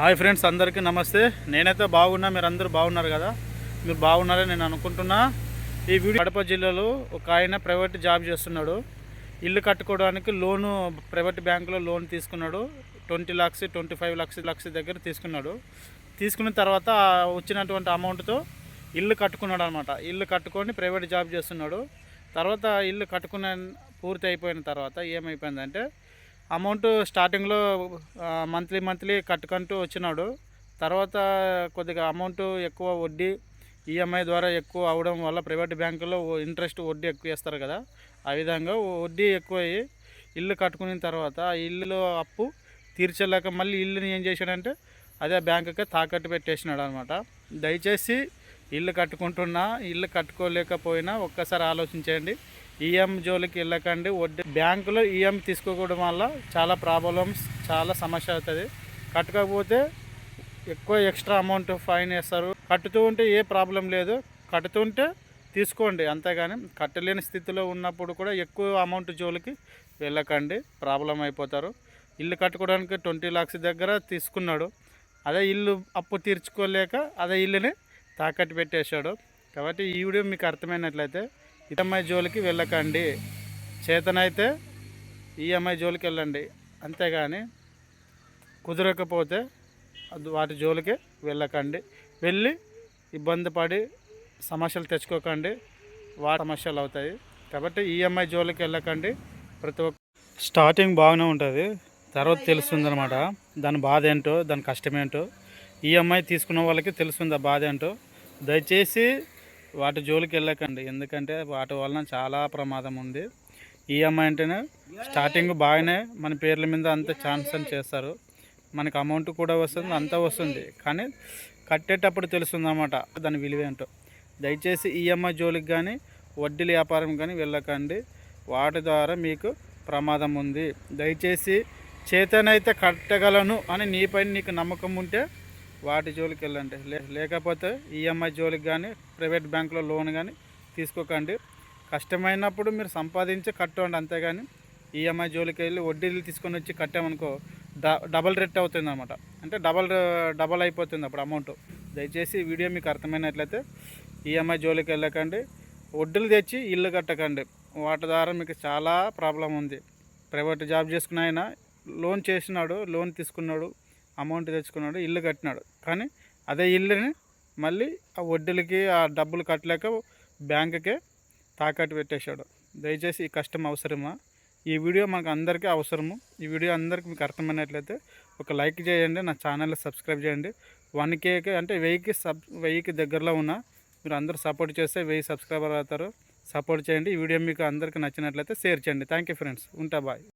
Hi friends అందరికీ నమస్తే. నేనైతే బాగున్నా మీరు అందరూ బాగున్నారు కదా? మీరు బాగున్నారని నేను అనుకుంటున్నా. ఈ వీడియో కడప జిల్లాలో ఒక ఆయన ప్రైవేట్ జాబ్ చేస్తున్నాడు. ఇల్లు కట్టుకోవడానికి లోను ప్రైవేట్ బ్యాంకులో లోన్ తీసుకున్నాడు. Twenty lakhs twenty five lakhs లక్ష దగ్గర తీసుకున్నాడు. తీసుకున్న తర్వాత వచ్చినటువంటి అమౌంట్తో ఇల్లు కట్టుకున్నాడు అనమాట ఇల్లు కట్టుకొని ప్రైవేట్ జాబ్ చేస్తున్నాడు. తర్వాత ఇల్లు కట్టుకున్న పూర్తి అయిపోయిన తర్వాత ఏమైపోయిందంటే అమౌంట్ స్టార్టింగ్లో మంత్లీ మంత్లీ కట్టుకుంటూ వచ్చినాడు. తర్వాత కొద్దిగా అమౌంట్ ఎక్కువ వడ్డీ ఈఎంఐ ద్వారా ఎక్కువ అవడం వల్ల ప్రైవేట్ బ్యాంకులో ఇంట్రెస్ట్ వడ్డీ ఎక్కువ వేస్తారు కదా. ఆ విధంగా వడ్డీ ఎక్కువ అయ్యి ఇల్లు కట్టుకున్న తర్వాత ఆ ఇల్లులో అప్పు తీర్చలేక మళ్ళీ ఇల్లుని ఏం చేశాడంటే అదే బ్యాంకుకి తాకట్టు పెట్టేసినాడు అనమాట దయచేసి ఇల్లు కట్టుకుంటున్నా ఇల్లు కట్టుకోలేకపోయినా ఒక్కసారి ఆలోచించండి ఈఎం జోలికి వెళ్ళకండి. వడ్డీ బ్యాంకులో ఈఎం తీసుకోవడం వల్ల చాలా ప్రాబ్లమ్స్ చాలా సమస్య అవుతుంది. కట్టకపోతే ఎక్కువ ఎక్స్ట్రా అమౌంట్ ఫైన్ వేస్తారు. కట్టుతూ ఉంటే ఏ ప్రాబ్లం లేదు. కట్టుతుంటే తీసుకోండి. అంతేగాని కట్టలేని స్థితిలో ఉన్నప్పుడు కూడా ఎక్కువ అమౌంట్ జోలికి వెళ్ళకండి. ప్రాబ్లం అయిపోతారు. ఇల్లు కట్టుకోవడానికి ట్వంటీ లాక్స్ దగ్గర తీసుకున్నాడు. అదే ఇల్లు అప్పు తీర్చుకోలేక అదే ఇల్లుని తాకట్టు పెట్టేశాడు. కాబట్టి ఈ వీడియో మీకు అర్థమైనట్లయితే ఈఎంఐ జోలికి వెళ్ళకండి. చేతనైతే ఈఎంఐ జోలికి వెళ్ళండి. అంతేగాని కుదరకపోతే వాటి జోలికి వెళ్ళకండి. వెళ్ళి ఇబ్బంది పడి సమస్యలు తెచ్చుకోకండి. వాటి సమస్యలు అవుతాయి. కాబట్టి ఈఎంఐ జోలికి వెళ్ళకండి. ప్రతి ఒక్క స్టార్టింగ్ బాగానే ఉంటుంది. తర్వాత తెలుస్తుంది అనమాట దాని బాధ ఏంటో దాని కష్టమేంటో ఈఎంఐ తీసుకున్న వాళ్ళకి తెలుస్తుంది ఆ బాధ ఏంటో. దయచేసి వాటి జోలికి వెళ్ళకండి. ఎందుకంటే వాటి వలన చాలా ప్రమాదం ఉంది. ఈఎంఐ అంటేనే స్టార్టింగ్ బాగానే మన పేర్ల మీద అంత ఛాన్స్ అని చేస్తారు. మనకు అమౌంట్ కూడా వస్తుంది అంతా వస్తుంది. కానీ కట్టేటప్పుడు తెలుస్తుంది అన్నమాట దాని విలువ ఏంటో. దయచేసి ఈఎంఐ జోలికి కానీ వడ్డీల వ్యాపారం కానీ వెళ్ళకండి. వాటి ద్వారా మీకు ప్రమాదం ఉంది. దయచేసి చేతనైతే కట్టగలను అని నీపైన నీకు నమ్మకం ఉంటే వాటి జోలికి వెళ్ళండి. లే లేకపోతే ఈఎంఐ జోలికి కానీ ప్రైవేట్ బ్యాంకులో లోన్ కానీ తీసుకోకండి. కష్టమైనప్పుడు మీరు సంపాదించి కట్టండి అంతేగాని ఈఎంఐ జోలికి వెళ్ళి వడ్డీలు తీసుకొని వచ్చి కట్టామనుకో డ డబల్ రెట్ అవుతుంది అనమాట అంటే డబల్ డబల్ అయిపోతుంది అప్పుడు అమౌంట్. దయచేసి వీడియో మీకు అర్థమైనట్లయితే ఈఎంఐ జోలికి వెళ్ళకండి. వడ్డీలు తెచ్చి ఇల్లు కట్టకండి. వాటి ద్వారా మీకు చాలా ప్రాబ్లం ఉంది. ప్రైవేట్ జాబ్ చేసుకున్న ఆయన లోన్ చేసినాడు లోన్ తీసుకున్నాడు అమౌంట్ తెచ్చుకున్నాడు ఇల్లు కట్టినాడు. కానీ అదే ఇల్లుని మళ్ళీ ఆ వడ్డీలకి ఆ డబ్బులు కట్టలేక బ్యాంకుకే తాకట్టు పెట్టేశాడు. దయచేసి ఈ కష్టం అవసరమా? ఈ వీడియో మనకు అందరికీ అవసరము. ఈ వీడియో అందరికీ మీకు అర్థమైనట్లయితే ఒక లైక్ చేయండి నా ఛానల్ని సబ్స్క్రైబ్ చేయండి. వన్ కేకి అంటే వెయ్యికి సబ్ వెయ్యికి దగ్గరలో ఉన్న మీరు అందరూ సపోర్ట్ చేస్తే వెయ్యి సబ్స్క్రైబర్ అవుతారు. సపోర్ట్ చేయండి. ఈ వీడియో మీకు అందరికీ నచ్చినట్లయితే షేర్ చేయండి. Thank you friends. ఉంటా బాయ్.